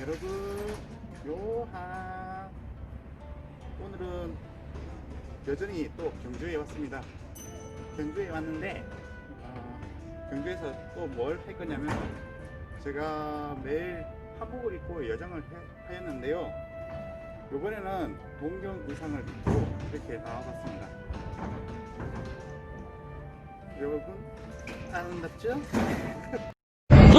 여러분 요하. 오늘은 여전히 또 경주에 왔습니다. 경주에 왔는데 어, 경주에서 또 뭘 할 거냐면 제가 매일 한복을 입고 여정을 해- 하였는데요. 이번에는 동경 의상을 입고 이렇게 나와봤습니다. 여러분 아름답죠? 오,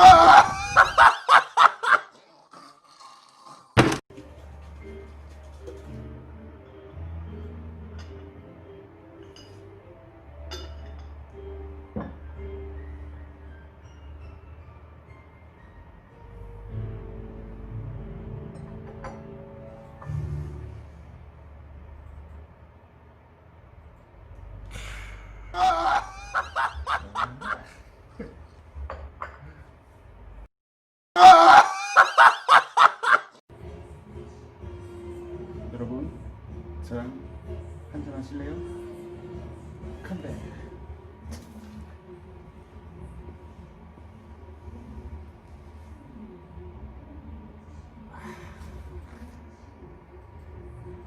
뉴스는데 여러분 저랑 한잔 하실래요? 컴백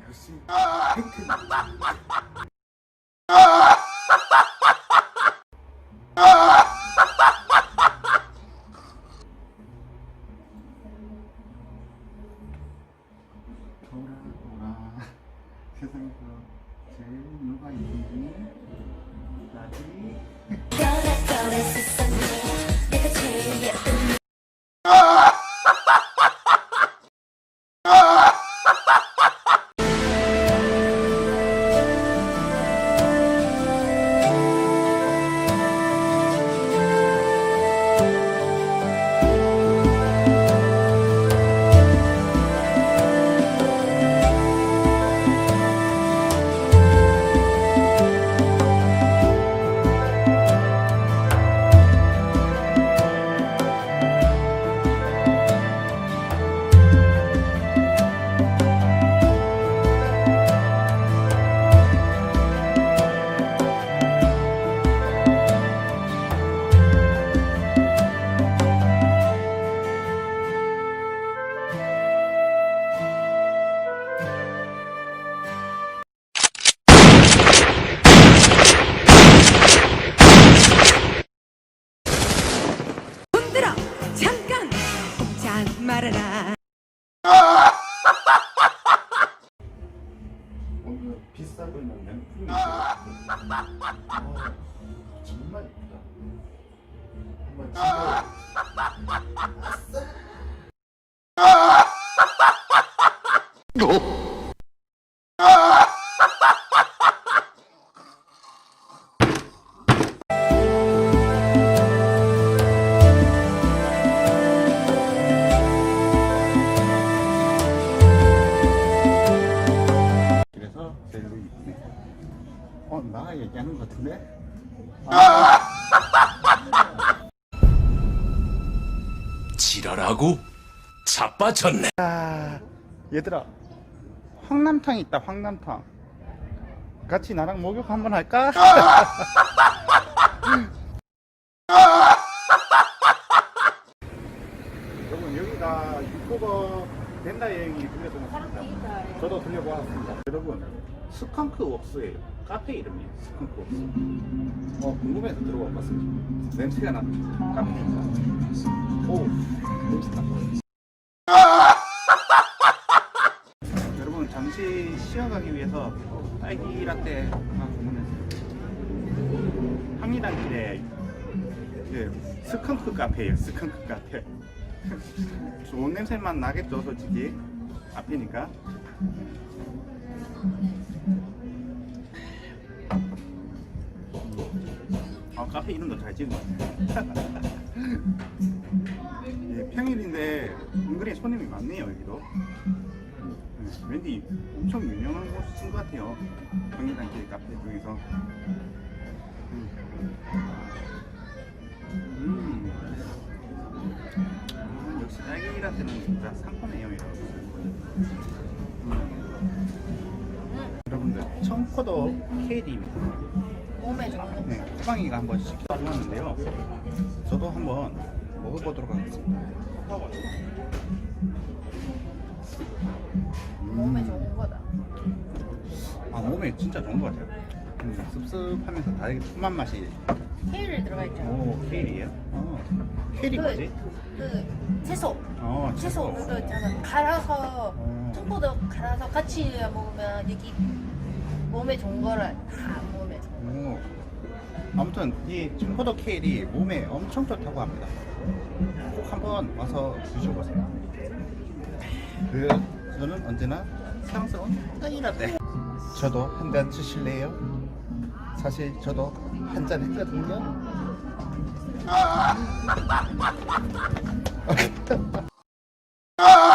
역시 돌아 세상에서 제일 누가 이쁜지 나지 말아라. 오늘 비싸 보이는 명품이 있어요 어, 정말 이쁘다. 한번 찍어 그래 어? 나 얘기하는 것 같은데? 지랄하고 자빠졌네. 아, 얘들아 황남탕 있다 황남탕 같이 나랑 목욕 한번 할까? 여러분 여기가 유튜버 벤다 여행이 들려주는 곳입니다. 저도 들려보았습니다. 여러분 스컹크 웍스예요. 카페 이름이에요 스컹크 웍스. 어 궁금해서 들어가 봤습니다. 냄새가 나는 카페입니다. 오 냄새나 여러분 잠시 쉬어가기 위해서 딸기 라떼 하나 주문했어요. 항리단 길에 그 스컹크 카페예요. 스컹크 카페. 좋은 냄새만 나겠죠, 솔직히. 앞이니까. 아, 카페 이름도 잘 지은 것 같아요. 예, 평일인데 은근히 손님이 많네요, 여기도. 네, 왠지 엄청 유명한 곳인 것 같아요. 경리단길 카페 중에서. 음. 음. 딸기라떼는 진짜 상품이에요, 여러분. 음. 여러분들, 청포도 케이디입니다. 몸에 좋은 네, 호방이가 한번 시켜주었는데요. 저도 한번 먹어보도록 하겠습니다. 몸에 음, 좋은 거다. 아, 몸에 진짜 좋은 것 같아요. 음, 습습하면서 다르게 푸만 맛이. 케일이 들어가 있죠. 오, 케일이에요? 어, 케일이 뭐지? 그 채소, 어, 채소 그거 있잖아. 갈아서 어. 청포도 갈아서 같이 먹으면 여기 몸에 좋은 거를 다 몸에 오. 아무튼 이 청포도 케일이 몸에 엄청 좋다고 합니다. 꼭 한번 와서 드셔보세요. 그 저는 언제나 사랑스러운 떡이라떼. 저도 한잔 드실래요? 사실 저도 한 잔 했거든요. 아! 아!